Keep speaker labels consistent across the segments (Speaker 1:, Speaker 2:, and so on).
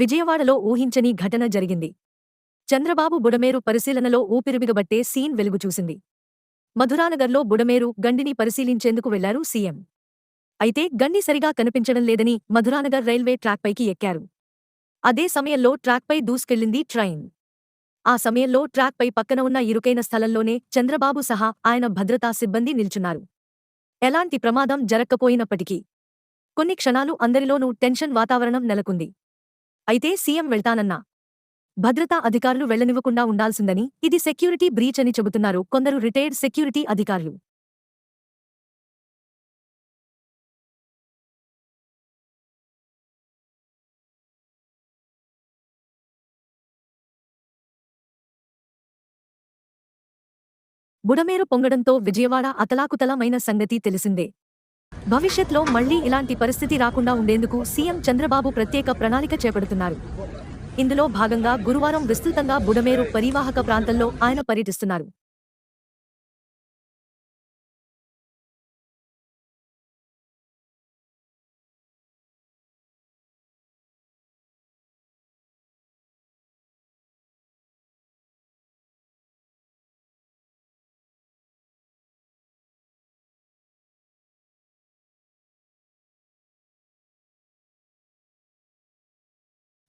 Speaker 1: విజయవాడలో ఊహించని ఘటన జరిగింది. చంద్రబాబు బుడమేరు పరిశీలనలో ఊపిరిబిగబట్టే సీన్ వెలుగుచూసింది. మధురానగర్లో బుడమేరు గండిని పరిశీలించేందుకు వెళ్ళారు సీఎం. అయితే గండి సరిగా కనిపించడం లేదని మధురానగర్ రైల్వే ట్రాక్పైకి ఎక్కారు. అదే సమయంలో ట్రాక్పై దూసుకెళ్ళింది ట్రైన్. ఆ సమయంలో ట్రాక్పై పక్కన ఉన్న ఇరుకైన స్థలంలోనే చంద్రబాబు సహా ఆయన భద్రతా సిబ్బంది నిల్చున్నారు. ఎలాంటి ప్రమాదం జరక్కపోయినప్పటికీ. కొన్ని క్షణాలు అందరిలోనూ టెన్షన్ వాతావరణం నెలకొంది. అయితే సీఎం వెళ్తానన్నా. భద్రతా అధికారులు వెళ్ళనివ్వకుండా ఉండాల్సిందని ఇది సెక్యూరిటీ బ్రీచ్ అని చెబుతున్నారు కొందరు రిటైర్డ్ సెక్యూరిటీ అధికారులు. బుడమేరు పొంగడంతో విజయవాడ అతలాకుతలమైన సంగతి తెలిసిందే. భవిష్యత్లో మళ్ళీ ఇలాంటి పరిస్థితి రాకుండా ఉండేందుకు సీఎం చంద్రబాబు ప్రత్యేక ప్రణాళిక చేపడుతున్నారు. ఇందులో భాగంగా గురువారం విస్తృతంగా బుడమేరు పరివాహక ప్రాంతంలో ఆయన పర్యటిస్తున్నారు.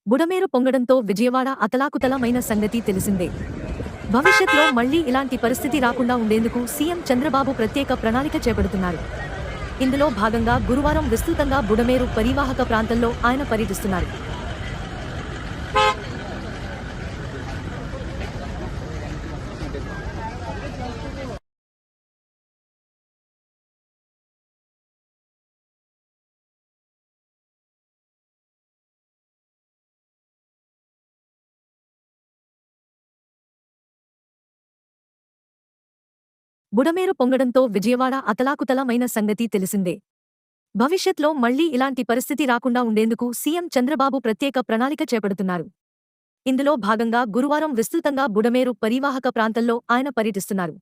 Speaker 1: బుడమేరు పొంగడంతో విజయవాడ అతలాకుతలమైన సంగతి తెలిసిందే. భవిష్యత్లో మళ్ళీ ఇలాంటి పరిస్థితి రాకుండా ఉండేందుకు సీఎం చంద్రబాబు ప్రత్యేక ప్రణాళిక చేపడుతున్నారు. ఇందులో భాగంగా గురువారం విస్తృతంగా బుడమేరు పరివాహక ప్రాంతంలో ఆయన పర్యటిస్తున్నారు. బుడమేరు పొంగడంతో విజయవాడ అతలాకుతలమైన సంగతి తెలిసిందే. భవిష్యత్లో మళ్ళీ ఇలాంటి పరిస్థితి రాకుండా ఉండేందుకు సీఎం చంద్రబాబు ప్రత్యేక ప్రణాళిక చేపడుతున్నారు. ఇందులో భాగంగా గురువారం విస్తృతంగా బుడమేరు పరివాహక ప్రాంతంలో ఆయన పర్యటిస్తున్నారు.